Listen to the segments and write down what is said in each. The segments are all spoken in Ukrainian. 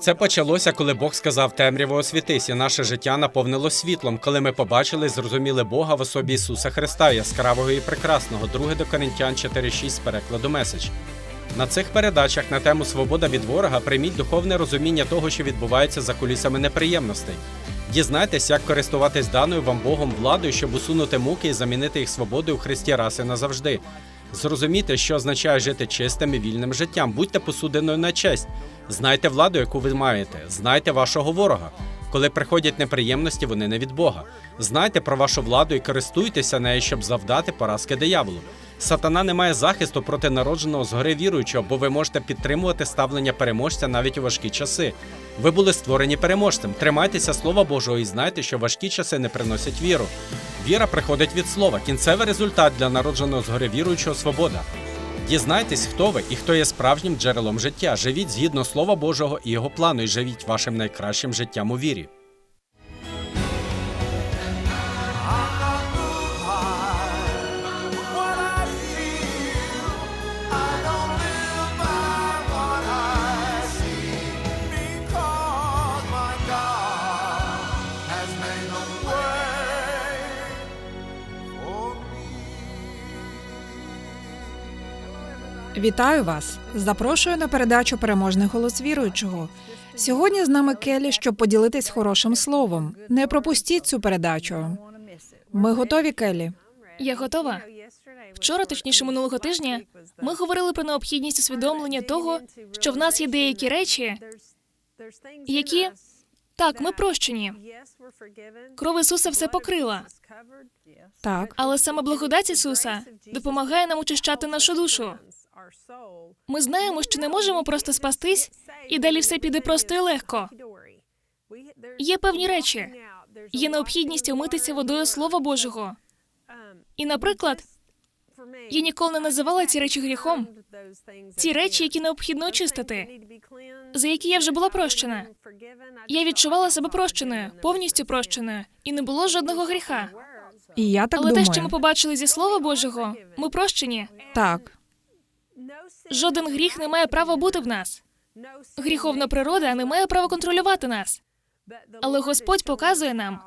Це почалося, коли Бог сказав темряво освітись, і наше життя наповнило світлом, коли ми побачили зрозуміли Бога в особі Ісуса Христа, яскравого і прекрасного, 2 до Коринтян 4.6 з перекладу меседж. На цих передачах на тему Свобода від ворога прийміть духовне розуміння того, що відбувається за кулісами неприємностей. Дізнайтесь, як користуватись даною вам Богом владою, щоб усунути муки і замінити їх свободою у Христі раз і назавжди. Зрозумійте, що означає жити чистим і вільним життям. Будьте посудиною на честь. Знайте владу, яку ви маєте. Знайте вашого ворога. Коли приходять неприємності, вони не від Бога. Знайте про вашу владу і користуйтеся нею, щоб завдати поразки дияволу. Сатана не має захисту проти народженого згори віруючого, бо ви можете підтримувати ставлення переможця навіть у важкі часи. Ви були створені переможцем. Тримайтеся Слова Божого і знайте, що важкі часи не приносять віру. Віра приходить від слова. Кінцевий результат для народженого згори віруючого свобода. Дізнайтесь, хто ви і хто є справжнім джерелом життя. Живіть згідно Слова Божого і його плану, і живіть вашим найкращим життям у вірі. Вітаю вас! Запрошую на передачу Переможний голос віруючого. Сьогодні з нами Келі, щоб поділитись хорошим словом. Не пропустіть цю передачу. Ми готові, Келі. Я готова. Вчора, точніше минулого тижня, ми говорили про необхідність усвідомлення того, що в нас є деякі речі, які так, ми прощені. Кров Ісуса все покрила, Так, але саме благодать Ісуса допомагає нам очищати нашу душу. Ми знаємо, що не можемо просто спастись, і далі все піде просто і легко. Є певні речі. Є необхідність омитися водою Слова Божого. І, наприклад, я ніколи не називала ці речі гріхом. Ці речі, які необхідно очистити, за які я вже була прощена. Я відчувала себе прощеною, повністю прощеною, і не було жодного гріха. і я так Але те, що ми побачили зі Слова Божого, ми прощені. Так, Жоден гріх не має права бути в нас. Гріховна природа не має права контролювати нас. Але Господь показує нам,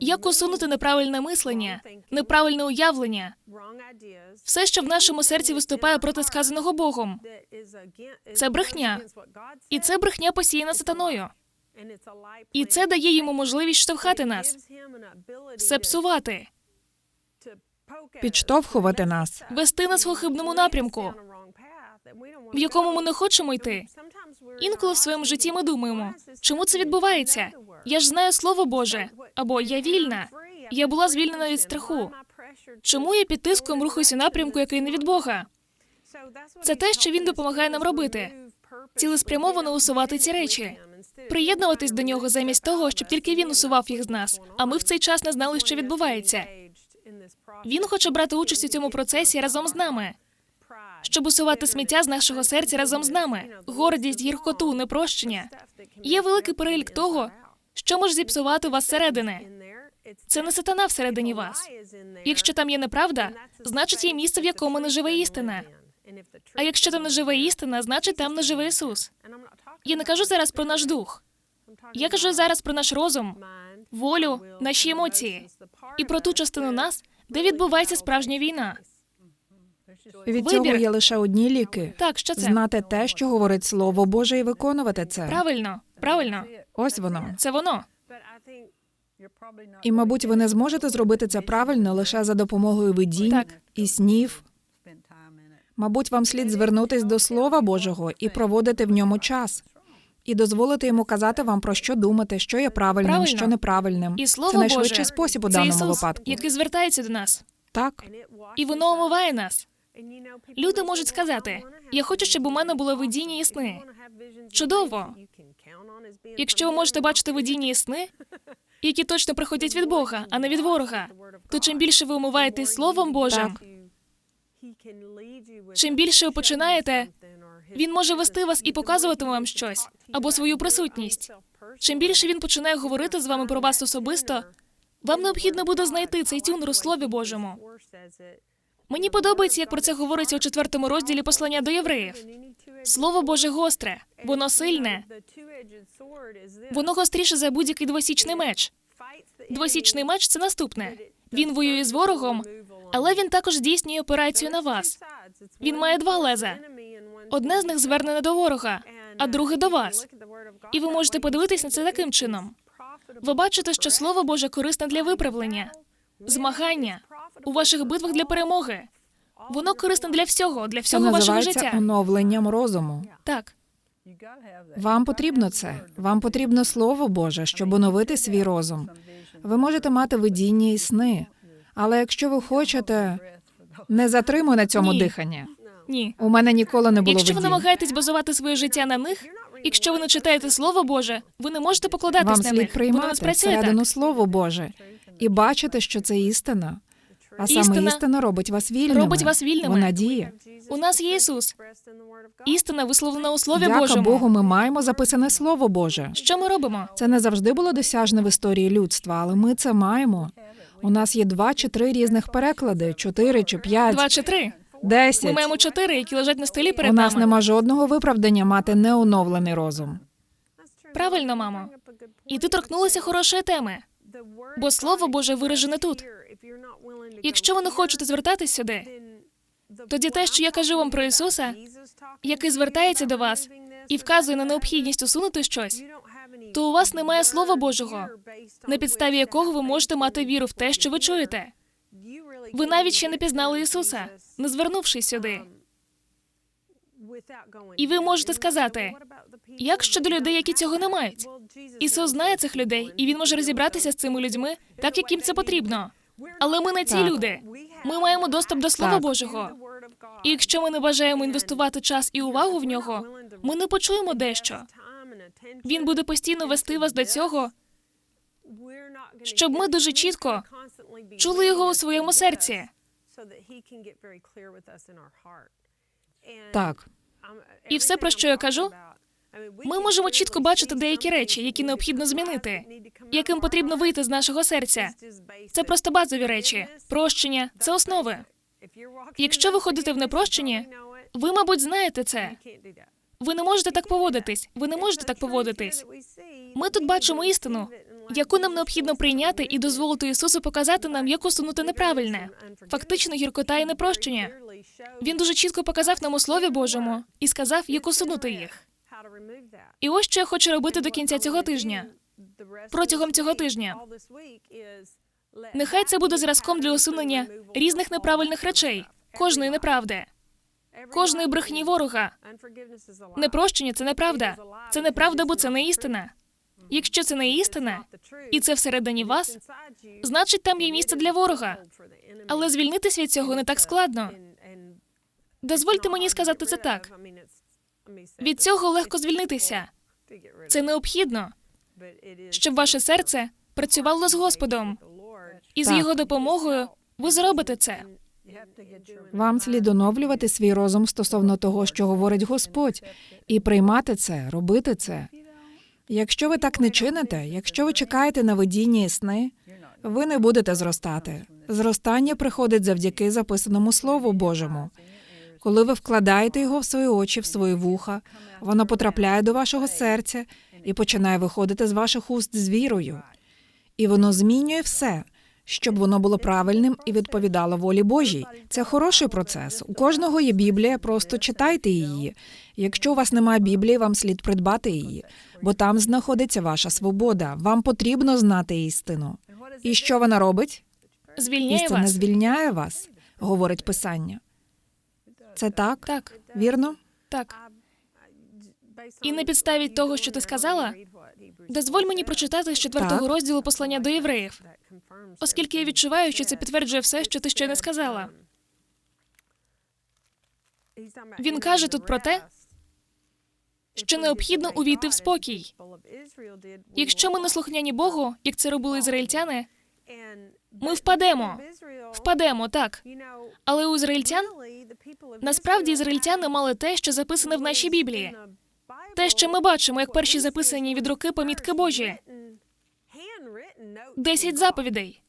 як усунути неправильне мислення, неправильне уявлення, все, що в нашому серці виступає проти сказаного Богом. Це брехня. І це брехня посіяна сатаною. І це дає йому можливість штовхати нас, все псувати, підштовхувати нас. вести нас в хибному напрямку, в якому ми не хочемо йти. Інколи в своєму житті ми думаємо, чому це відбувається? Я ж знаю Слово Боже, або я вільна. Я була звільнена від страху. Чому я під тиском рухаюся в напрямку, який не від Бога? Це те, що він допомагає нам робити. Цілеспрямовано усувати ці речі, приєднуватись до нього замість того, щоб тільки він усував їх з нас. А ми в цей час не знали, що відбувається. Він хоче брати участь у цьому процесі разом з нами, щоб усувати сміття з нашого серця разом з нами, гордість, гіркоту, непрощення. Є великий перелік того, що може зіпсувати вас зсередини. Це не сатана всередині вас. Якщо там є неправда, значить є місце, в якому не живе істина. А якщо там не живе істина, значить там не живе Ісус. Я не кажу зараз про наш дух. Я кажу зараз про наш розум, волю, наші емоції і про ту частину нас, де відбувається справжня війна. Від цього Вибір. є лише одні ліки. Так, що це? Знати те, що говорить Слово Боже, і виконувати це. Правильно, правильно, Ось воно. це воно. І, мабуть, ви не зможете зробити це правильно лише за допомогою видінь Так. і снів. Мабуть, вам слід звернутись до Слова Божого і проводити в ньому час. І дозволити йому казати вам про що думати, що є правильним, Правильно. що неправильним. І слово це найшвидший Боже, спосіб у це даному Ісус, випадку. який звертається до нас, Так, і воно омиває нас. Люди можуть сказати: я хочу, щоб у мене було видіння і сни. Чудово. Якщо ви можете бачити видіння і сни, які точно приходять від Бога, а не від ворога, то чим більше ви омиваєтесь Словом Божим, чим більше ви починаєте, він може вести вас і показувати вам щось або свою присутність. Чим більше він починає говорити з вами про вас особисто, вам необхідно буде знайти цей тюнер у Слові Божому. Мені подобається, як про це говориться у четвертому розділі послання до євреїв. Слово Боже гостре, воно сильне, воно гостріше за будь-який двосічний меч. Двосічний меч це наступне. Він воює з ворогом, але він також здійснює операцію на вас. Він має два леза. Одне з них звернене до ворога, а друге до вас. І ви можете подивитись на це таким чином. Ви бачите, що слово Боже корисне для виправлення, змагання у ваших битвах для перемоги. Воно корисне для всього, для Це всього вашого називається життя. оновленням розуму. Так, Вам потрібно це. Вам потрібно слово Боже, щоб оновити свій розум. Ви можете мати видіння і сни, але якщо ви хочете, не затримуй на цьому Ні. дихання. ні. У мене ніколи не було Якщо ви видінь. намагаєтесь базувати своє життя на них, якщо ви не читаєте Слово Боже, ви не можете покладатись Вам на слід них. Воно не приймати спрацює всередину слово Боже і бачити, що це істина. А саме Істина істина робить вас вільними. робить вас вільними. Вона діє. У нас є Ісус. Істина висловлена у Слові Дяка Божому. Богу, ми маємо записане слово Боже. Що ми робимо? Це не завжди було досяжне в історії людства, але ми це маємо. У нас є два чи три різних переклади, чотири чи п'ять, Два чи три. Ми маємо чотири, які лежать на столі перед У нас нами. нема жодного виправдання мати неоновлений розум. Правильно, мамо. І ти торкнулася хорошої теми. Бо Слово Боже виражене тут. Якщо ви не хочете звертатись сюди, тоді те, що я кажу вам про Ісуса, який звертається до вас і вказує на необхідність усунути щось, то у вас немає Слова Божого, на підставі якого ви можете мати віру в те, що ви чуєте. Ви навіть ще не пізнали Ісуса, не звернувшись сюди. І ви можете сказати, Як щодо людей, які цього не мають? Ісус знає цих людей, і він може розібратися з цими людьми, так як їм це потрібно. Але ми не ці Так. люди. Ми маємо доступ до Слова Так. Божого. І якщо ми не бажаємо інвестувати час і увагу в нього, ми не почуємо дещо. Він буде постійно вести вас до цього, щоб ми дуже чітко чули його у своєму серці. Так, І все, про що я кажу, ми можемо чітко бачити деякі речі, які необхідно змінити, яким потрібно вийти з нашого серця. Це просто базові речі. Прощення це основи. Якщо ви ходите в непрощенні, Ви, мабуть, знаєте це. Ви не можете так поводитись. Ви не можете так поводитись. Ми тут бачимо істину, яку нам необхідно прийняти і дозволити Ісусу показати нам, як усунути неправильне. Фактично гіркота і непрощення. Він дуже чітко показав нам у Слові Божому і сказав, як усунути їх. І ось що я хочу робити до кінця цього тижня. Протягом цього тижня. Нехай це буде зразком для усунення різних неправильних речей, кожної неправди, кожної брехні ворога. Непрощення це неправда. Це неправда, бо це не істина. Якщо це не істина, і це всередині вас, значить там є місце для ворога. Але звільнитись від цього не так складно. Дозвольте мені сказати це так. Від цього легко звільнитися. Це необхідно, щоб ваше серце працювало з Господом, і з його допомогою ви зробите це. вам слід оновлювати свій розум стосовно того, що говорить Господь, і приймати це, робити це. Якщо ви так не чините, якщо ви чекаєте на видіння і сни, ви не будете зростати. Зростання приходить завдяки записаному Слову Божому. Коли ви вкладаєте його в свої очі, в свої вуха, воно потрапляє до вашого серця і починає виходити з ваших уст з вірою. І воно змінює все, щоб воно було правильним і відповідало волі Божій. Це хороший процес. У кожного є Біблія, просто читайте її. Якщо у вас немає Біблії, вам слід придбати її, бо там знаходиться ваша свобода. Вам потрібно знати істину. І що вона робить? Звільняє Істина вас. звільняє вас, говорить Писання. Це так? Так, Вірно? так. І на підставі того, що ти сказала, дозволь мені прочитати з четвертого Так. розділу послання до євреїв, оскільки я відчуваю, що це підтверджує все, що ти ще не сказала. Він каже тут про те, Що необхідно увійти в спокій. Якщо ми не слухняні Богу, як це робили ізраїльтяни, ми впадемо. впадемо так. Але у ізраїльтян насправді ізраїльтяни мали те, що записане в нашій Біблії. Те, що ми бачимо, як перші записані від руки помітки Божі, десять заповідей.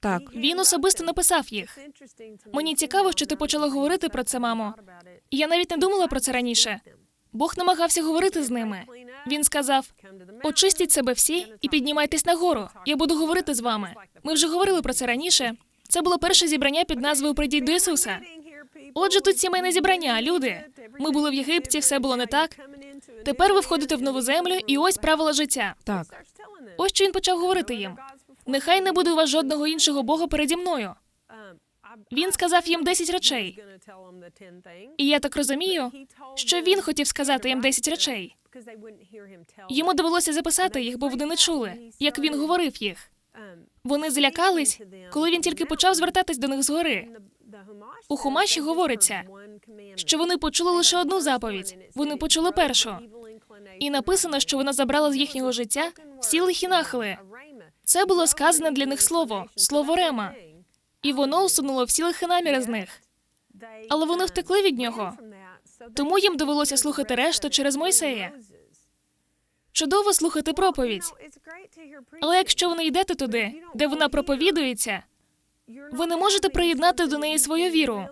Так, Він особисто написав їх. Мені цікаво, що ти почала говорити про це, мамо. Я навіть не думала про це раніше. Бог намагався говорити з ними. Він сказав: очистіть себе всі і піднімайтесь нагору. Я буду говорити з вами. Ми вже говорили про це раніше. Це було перше зібрання під назвою Прийдіть до Ісуса. Отже, тут сімейне зібрання, люди. Ми були в Єгипті, все було не так. Тепер ви входите в нову землю, і ось правила життя. так. Ось що він почав говорити їм. Нехай не буде у вас жодного іншого Бога переді мною. Він сказав їм 10 речей. І я так розумію, що він хотів сказати їм 10 речей. Йому довелося записати їх, бо вони не чули, як він говорив їх. Вони злякались, коли він тільки почав звертатись до них згори. У Хумаші говориться, Що вони почули лише одну заповідь. Вони почули першу. І написано, що вона забрала з їхнього життя всі лихі нахили. Це було сказане для них слово, слово Рема. І воно усунуло всі лихі наміри з них. Але вони втекли від нього. Тому їм довелося слухати решту через Мойсея. Чудово слухати проповідь. Але якщо ви не йдете туди, де вона проповідується, ви не можете приєднати до неї свою віру,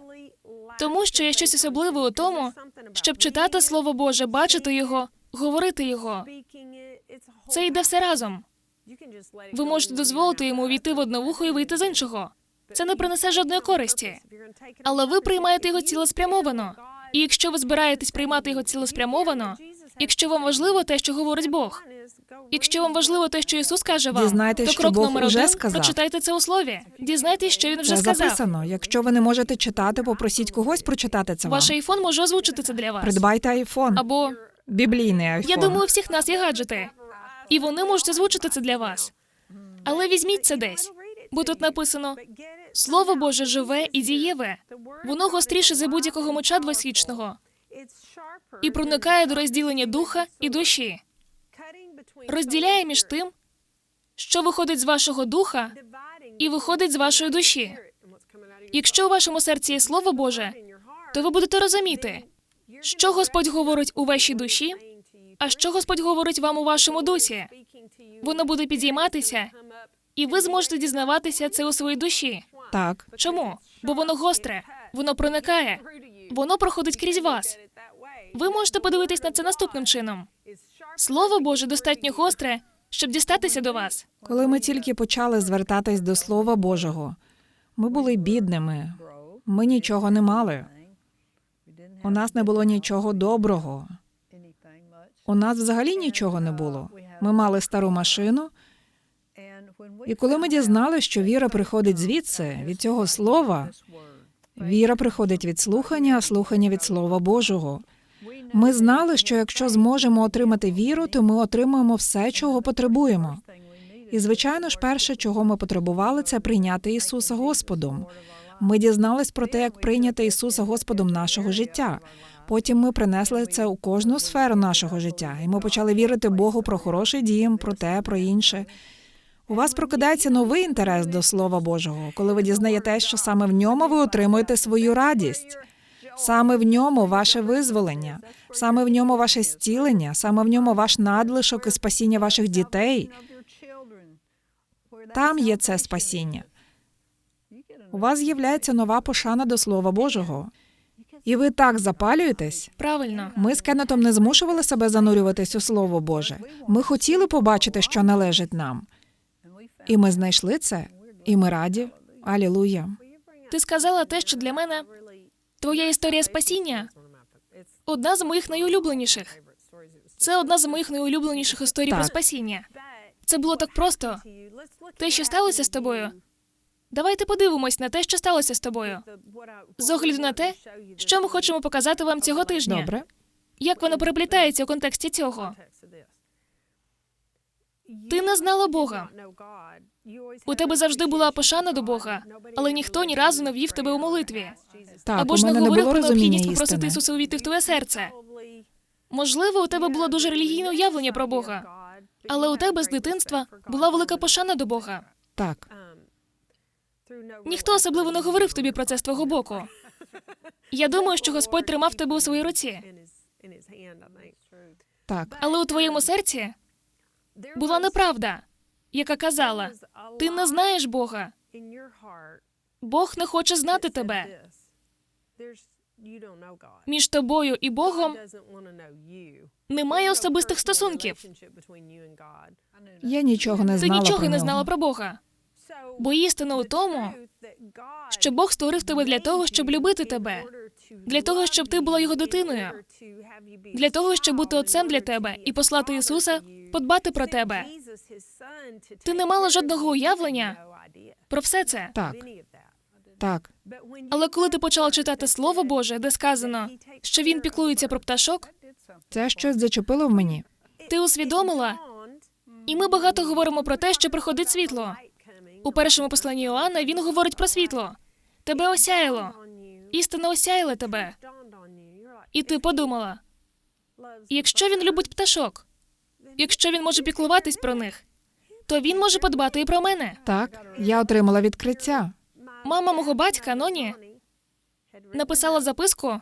тому що є щось особливе у тому, щоб читати Слово Боже, бачити його, говорити його. Це йде все разом. Ви можете дозволити йому увійти в одне вухо і вийти з іншого. Це не принесе жодної користі. Але ви приймаєте його цілеспрямовано. І якщо ви збираєтесь приймати його цілеспрямовано, якщо вам важливо те, що говорить Бог, якщо вам важливо те, що Ісус каже вам, Дізнайтесь, то що крок Бог номер один сказав. прочитайте це у слові. Дізнайтесь, що він вже Це сказав. записано. Якщо ви не можете читати, попросіть когось прочитати це вам. Ваш айфон може озвучити це для вас. Придбайте айфон, Або біблійний айфон. я думаю, у всіх нас є гаджети, і вони можуть озвучити це для вас. Але візьміть це десь, бо тут написано Слово Боже живе і дієве. Воно гостріше за будь-якого меча двосвічного і проникає до розділення духа і душі, розділяє між тим, що виходить з вашого духа і виходить з вашої душі. Якщо у вашому серці є слово Боже, то ви будете розуміти, що Господь говорить у вашій душі, а що Господь говорить вам у вашому дусі. Воно буде підійматися, і ви зможете дізнаватися це у своїй душі. Так, Чому? Бо воно гостре, воно проникає, воно проходить крізь вас. Ви можете подивитись на це наступним чином. Слово Боже достатньо гостре, щоб дістатися до вас. коли ми тільки почали звертатись до Слова Божого, ми були бідними. Ми нічого не мали. У нас не було нічого доброго. У нас взагалі нічого не було. Ми мали стару машину, і коли ми дізналися, що віра приходить звідси, від цього слова, віра приходить від слухання, а слухання від Слова Божого. Ми знали, що якщо зможемо отримати віру, то ми отримаємо все, чого потребуємо. І звичайно ж, перше, чого ми потребували, це прийняти Ісуса Господом. Ми дізнались про те, як прийняти Ісуса Господом нашого життя. Потім ми принесли це у кожну сферу нашого життя, і ми почали вірити Богу про хороший дім, про те, про інше. У вас прокидається новий інтерес до Слова Божого, коли ви дізнаєте, що саме в ньому ви отримуєте свою радість. Саме в ньому ваше визволення, саме в ньому ваше зцілення, саме в ньому ваш надлишок і спасіння ваших дітей. Там є це спасіння. У вас з'являється нова пошана до Слова Божого. І ви так запалюєтесь. Правильно, Ми з Кеннетом не змушували себе занурюватись у Слово Боже. Ми хотіли побачити, що належить нам. І ми знайшли це, і ми раді. Алілуя. ти сказала те, що для мене твоя історія спасіння одна з моїх найулюбленіших. Це одна з моїх найулюбленіших історій Так. про спасіння. Це було так просто. Те, що сталося з тобою. Давайте подивимось на те, що сталося з тобою. З огляду на те, що ми хочемо показати вам цього тижня. Добре. Як воно переплітається у контексті цього? Ти не знала Бога. У тебе завжди була пошана до Бога, але ніхто ні разу не ввів тебе у молитві. Так, Або ж не говорив про необхідність попросити. Ісуса увійти в твоє серце. Можливо, у тебе було дуже релігійне уявлення про Бога, але у тебе з дитинства була велика пошана до Бога. Так, Ніхто особливо не говорив тобі про це з твого боку. Я думаю, що Господь тримав тебе у своїй руці, так, але у твоєму серці була неправда, яка казала: ти не знаєш Бога, Бог не хоче знати тебе. Між тобою і Богом немає особистих стосунків. Я нічого не Ти знала нічого про не знала про Бога. Бо істина у тому, що Бог створив тебе для того, щоб любити тебе, для того, щоб ти була його дитиною, для того, щоб бути отцем для тебе і послати Ісуса подбати про тебе. Ти не мала жодного уявлення про все це. Так, так. Але коли ти почала читати Слово Боже, де сказано, що він піклується про пташок, Це щось зачепило в мені. ти усвідомила, і ми багато говоримо про те, що приходить світло. У першому посланні Іоанна він говорить про світло. Тебе осяяло. Істина осяяла тебе. І ти подумала: якщо він любить пташок, якщо він може піклуватись про них, то він може подбати і про мене. Так, я отримала відкриття. Мама мого батька Ноні написала записку,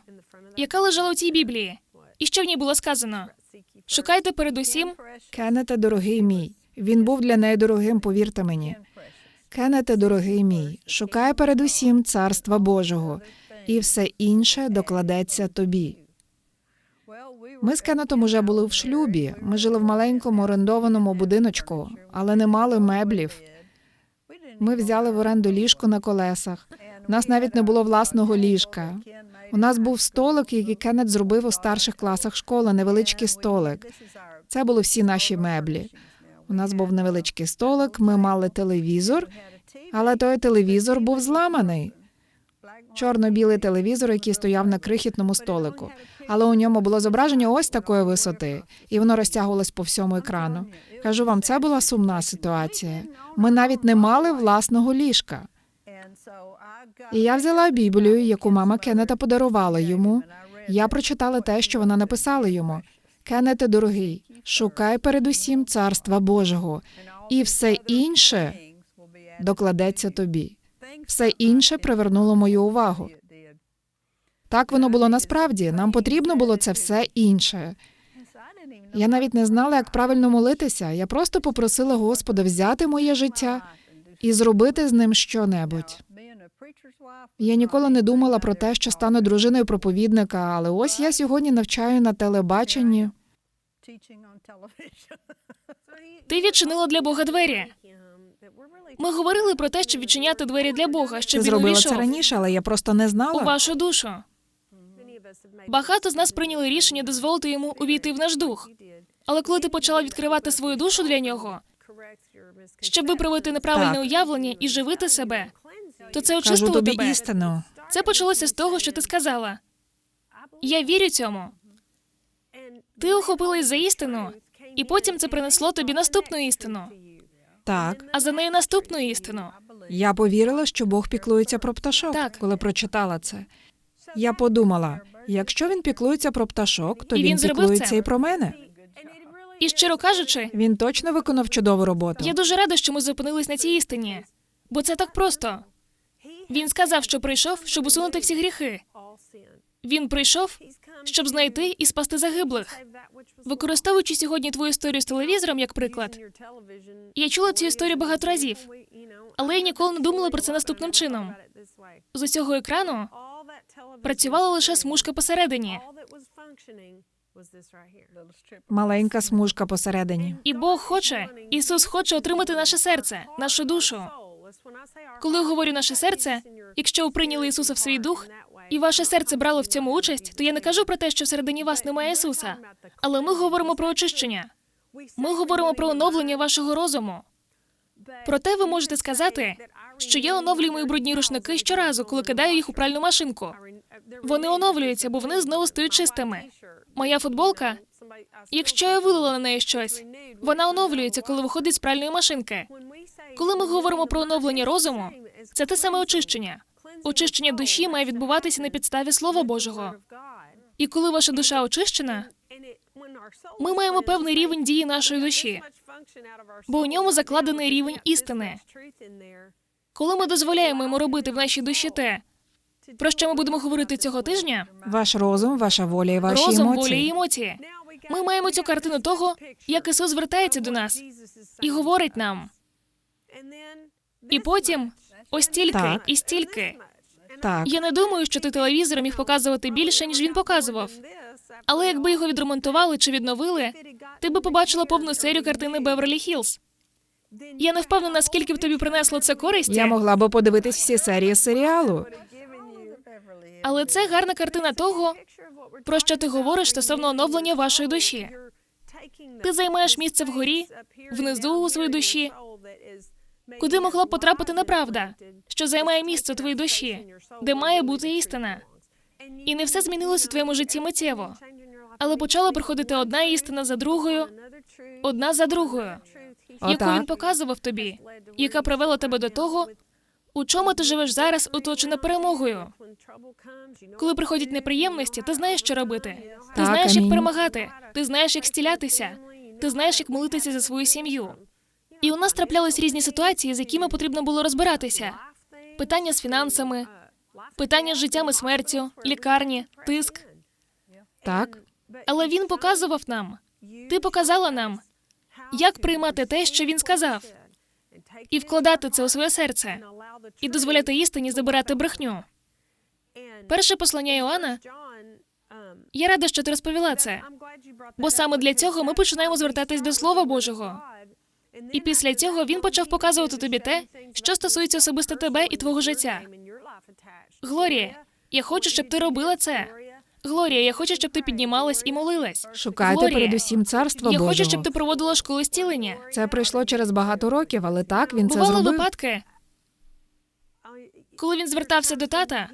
яка лежала у цій Біблії, і що в ній було сказано: шукайте передусім Кеннете, дорогий мій. Він був для неї дорогим, повірте мені. Кеннете, дорогий мій, шукай передусім царства Божого, і все інше докладеться тобі. Ми з Кеннетом уже були в шлюбі. Ми жили в маленькому орендованому будиночку, але не мали меблів. Ми взяли в оренду ліжко на колесах. У нас навіть не було власного ліжка. У нас був столик, який Кеннет зробив у старших класах школи, невеличкий столик. Це були всі наші меблі. У нас був невеличкий столик, ми мали телевізор, але той телевізор був зламаний. Чорно-білий телевізор, який стояв на крихітному столику. Але у ньому було зображення ось такої висоти, і воно розтягувалось по всьому екрану. Кажу вам, це була сумна ситуація. Ми навіть не мали власного ліжка. І я взяла Біблію, яку мама Кеннета подарувала йому. Я прочитала те, що вона написала йому. Кеннете, дорогий, шукай передусім царства Божого, і все інше докладеться тобі. Все інше привернуло мою увагу. Так воно було насправді. Нам потрібно було це все інше. Я навіть не знала, як правильно молитися. Я просто попросила Господа взяти моє життя і зробити з ним щонебудь. Я ніколи не думала про те, що стану дружиною проповідника, але ось я сьогодні навчаю на телебаченні. Ти відчинила для Бога двері. Ми говорили про те, щоб відчиняти двері для Бога, Ти щоб він зробила увійшов це раніше, але я просто не у знала. вашу душу. Багато з нас прийняли рішення дозволити йому увійти в наш дух. Але коли ти почала відкривати свою душу для нього, щоб виправити неправильне Так. уявлення і живити себе, то це Кажу тобі тебе. істину. Це почалося з того, що ти сказала. Я вірю цьому. Ти ухопилась за істину, і потім це принесло тобі наступну істину, Так, а за нею наступну істину. я повірила, що Бог піклується про пташок, Так. коли прочитала це. Я подумала: якщо він піклується про пташок, то І він, він зробив піклується це. і про мене. І щиро кажучи, Він точно виконав чудову роботу. я дуже рада, що ми зупинились на цій істині, бо це так просто. Він сказав, що прийшов, щоб усунути всі гріхи. Він прийшов, щоб знайти і спасти загиблих. Використовуючи сьогодні твою історію з телевізором як приклад, я чула цю історію багато разів, але я ніколи не думала про це наступним чином. З усього екрану працювала лише смужка посередині, Маленька смужка посередині. і Бог хоче, Ісус хоче отримати наше серце, нашу душу. Коли говорю наше серце, якщо ви прийняли Ісуса в свій дух, і ваше серце брало в цьому участь, то я не кажу про те, що всередині вас немає Ісуса. Але ми говоримо про очищення. Ми говоримо про оновлення вашого розуму. Проте ви можете сказати, що я оновлюю мої брудні рушники щоразу, коли кидаю їх у пральну машинку. Вони оновлюються, бо вони знову стають чистими. Моя футболка, якщо я вилила на неї щось, вона оновлюється, коли виходить з пральної машинки. Коли ми говоримо про оновлення розуму, це те саме очищення. Очищення душі має відбуватися на підставі Слова Божого. І коли ваша душа очищена, ми маємо певний рівень дії нашої душі, бо у ньому закладений рівень істини. Коли ми дозволяємо йому робити в нашій душі те, про що ми будемо говорити цього тижня, Ваш розум, ваша воля і ваші розум, емоції. воля і емоції. Ми маємо цю картину того, як Ісус звертається до нас і говорить нам. І потім Ось стільки Так. і стільки. Так, Я не думаю, що ти телевізор міг показувати більше, ніж він показував. Але якби його відремонтували чи відновили, ти би побачила повну серію картини Беверлі Хілз. Я не впевнена, скільки б тобі принесло це користі, я могла би подивитись всі серії серіалу. але це гарна картина того, про що ти говориш стосовно оновлення вашої душі. Ти займаєш місце вгорі, внизу у своїй душі, куди могла б потрапити неправда, що займає місце у твоїй душі, де має бути істина. І не все змінилось у твоєму житті миттєво, але почала приходити одна істина за другою, одна за другою, яку він показував тобі, яка привела тебе до того, у чому ти живеш зараз, оточена перемогою. Коли приходять неприємності, ти знаєш, що робити. Ти Так, знаєш, як перемагати, ти знаєш, як стілятися, ти знаєш, як молитися за свою сім'ю. І у нас траплялись різні ситуації, з якими потрібно було розбиратися. Питання з фінансами, питання з життям і смертю, лікарні, тиск. Так, Але він показував нам, ти показала нам, як приймати те, що він сказав, і вкладати це у своє серце, і дозволяти істині забирати брехню. Перше послання Іоанна, я рада, що ти розповіла це, бо саме для цього ми починаємо звертатись до Слова Божого. І після цього він почав показувати тобі те, що стосується особисто тебе і твого життя. Глорія, я хочу, щоб ти робила це. Глорія, я хочу, щоб ти піднімалась і молилась. шукайте Глорія, передусім царства Я Божого. хочу, щоб ти проводила школу зцілення. Це прийшло через багато років, але так він це Бували зробив. випадки, коли він звертався до тата,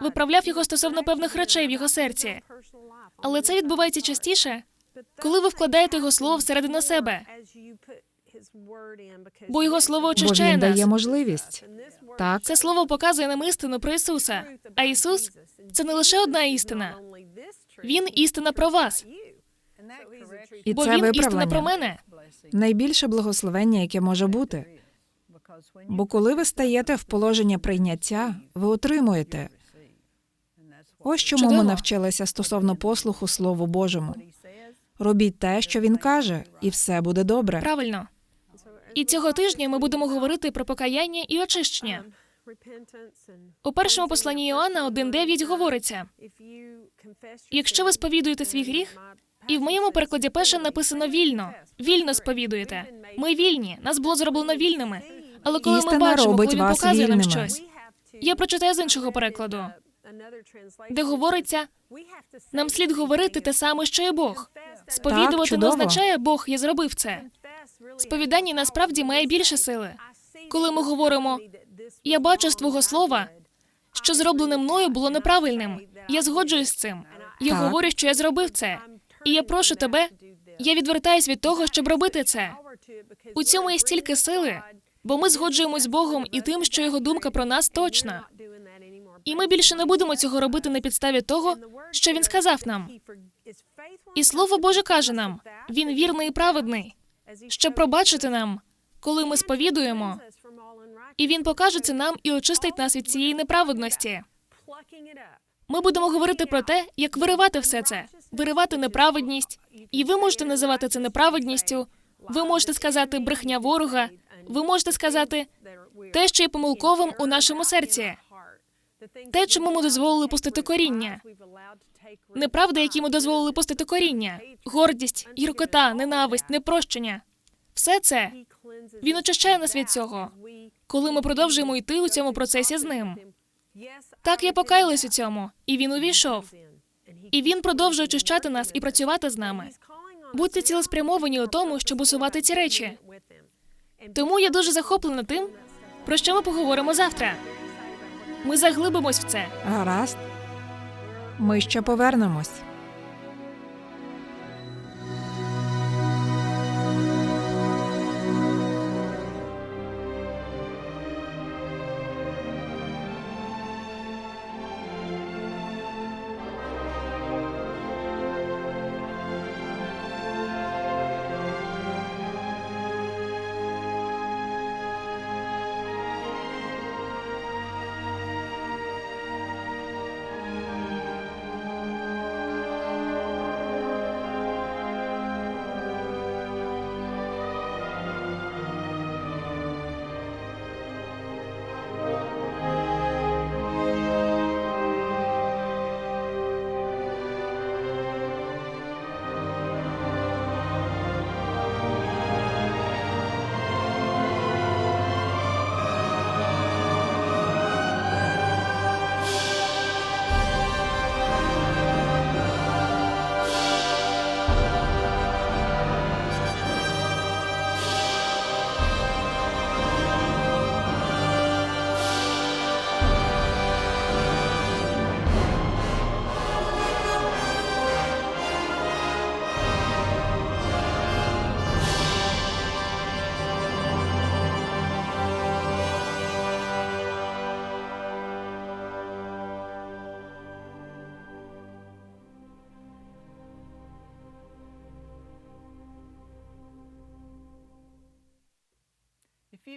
виправляв його стосовно певних речей в його серці. Але це відбувається частіше, коли ви вкладаєте його слово всередину себе, бо його слово Бо очищає він нас. дає можливість. Так, Це слово показує нам істину про Ісуса. А Ісус це не лише одна істина. Він істина про вас, і бо це він істина про мене. Найбільше благословення, яке може бути. Бо коли ви стаєте в положення прийняття, ви отримуєте. Ось чому ми навчилися стосовно послуху Слову Божому. Робіть те, що він каже, і все буде добре. Правильно. І цього тижня ми будемо говорити про покаяння і очищення. У першому посланні Іоанна 1.9 говориться: якщо ви сповідуєте свій гріх, і в моєму перекладі перше написано вільно, вільно сповідуєте. Ми вільні, нас було зроблено вільними. Але коли ми бачимо, коли він показує нам щось, я прочитаю з іншого перекладу, де говориться, нам слід говорити те саме, що і Бог. Сповідувати не означає Бог, я зробив це. Сповідання насправді має більше сили. Коли ми говоримо, я бачу з твого слова, що зроблене мною було неправильним. Я згоджуюсь з цим. Я Так. говорю, що я зробив це. І я прошу тебе, я відвертаюсь від того, щоб робити це. У цьому є стільки сили, бо ми згоджуємось з Богом і тим, що його думка про нас точна. І ми більше не будемо цього робити на підставі того, що він сказав нам. І слово Боже каже нам: він вірний і праведний, щоб пробачити нам, коли ми сповідуємо, і він покаже це нам і очистить нас від цієї неправедності. Ми будемо говорити про те, як виривати все це, виривати неправедність. І ви можете називати це неправедністю. Ви можете сказати брехня ворога. Ви можете сказати те, що є помилковим у нашому серці, те, чому ми дозволили пустити коріння. Неправда, які ми дозволили пустити коріння, гордість, гіркота, ненависть, непрощення. Все це він очищає нас від цього, коли ми продовжуємо йти у цьому процесі з ним. Так я покаялась у цьому, і він увійшов. І він продовжує очищати нас і працювати з нами. Будьте цілеспрямовані у тому, щоб усувати ці речі. Тому я дуже захоплена тим, про що ми поговоримо завтра. Ми заглибимось в це. Гаразд. Ми ще повернемось.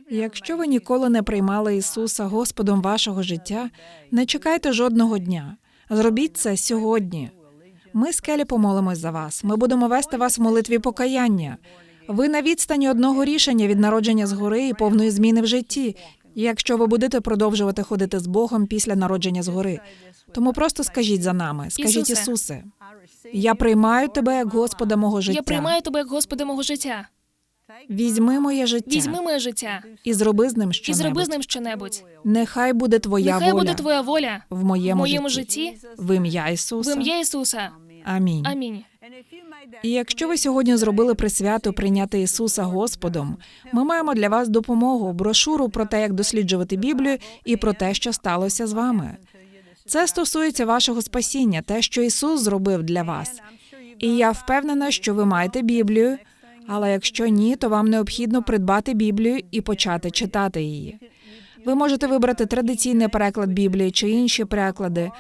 Якщо ви ніколи не приймали Ісуса Господом вашого життя, не чекайте жодного дня. Зробіть це сьогодні. Ми з Келі помолимось за вас. Ми будемо вести вас в молитві покаяння. Ви на відстані одного рішення від народження згори і повної зміни в житті, якщо ви будете продовжувати ходити з Богом після народження згори. Тому просто скажіть за нами, скажіть Ісусе. Я приймаю тебе як Господа мого життя. Я приймаю тебе як Господа мого життя. Візьми моє життя Візьми моє життя і зроби з ним і зроби з ним щонебудь. Нехай буде твоя Нехай воля буде твоя воля в в моєму, моєму житті. житті. В ім'я Ісуса. В ім'я Ісуса. Амінь. Амінь. І якщо ви сьогодні зробили присвяту прийняти Ісуса Господом, ми маємо для вас допомогу, брошуру про те, як досліджувати Біблію, і про те, що сталося з вами. Це стосується вашого спасіння, те, що Ісус зробив для вас. І я впевнена, що ви маєте Біблію, але якщо ні, то вам необхідно придбати Біблію і почати читати її. Ви можете вибрати традиційний переклад Біблії чи інші переклади.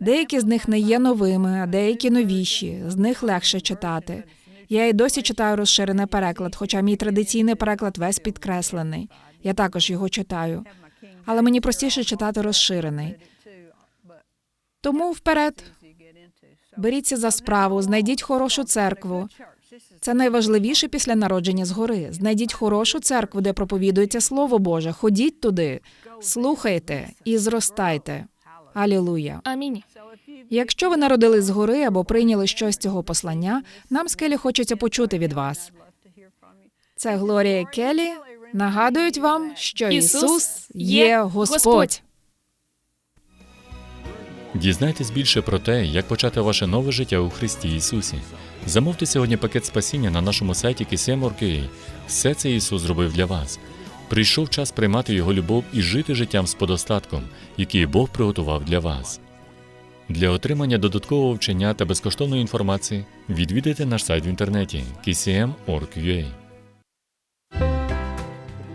Деякі з них не є новими, а деякі новіші. З них легше читати. Я й досі читаю розширений переклад, хоча мій традиційний переклад весь підкреслений. Я також його читаю. Але мені простіше читати розширений. Тому вперед. Беріться за справу, знайдіть хорошу церкву. Це найважливіше після народження згори. Знайдіть хорошу церкву, де проповідується Слово Боже. Ходіть туди, слухайте і зростайте. Алілуя. Амінь. Якщо ви народились згори або прийняли щось з цього послання, нам з Келі хочеться почути від вас. Це Глорія Келі нагадують вам, що Ісус є. Господь. Дізнайтесь більше про те, як почати ваше нове життя у Христі Ісусі. Замовте сьогодні пакет спасіння на нашому сайті KCM.org.ua. Все це Ісус зробив для вас. Прийшов час приймати Його любов і жити життям з подостатком, який Бог приготував для вас. Для отримання додаткового вчення та безкоштовної інформації відвідайте наш сайт в інтернеті kcm.org.ua.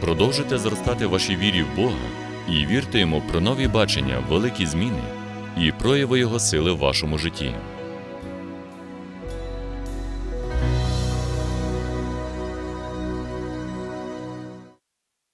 Продовжуйте зростати в вашій вірі в Бога і вірте йому про нові бачення, великі зміни і прояви Його сили в вашому житті.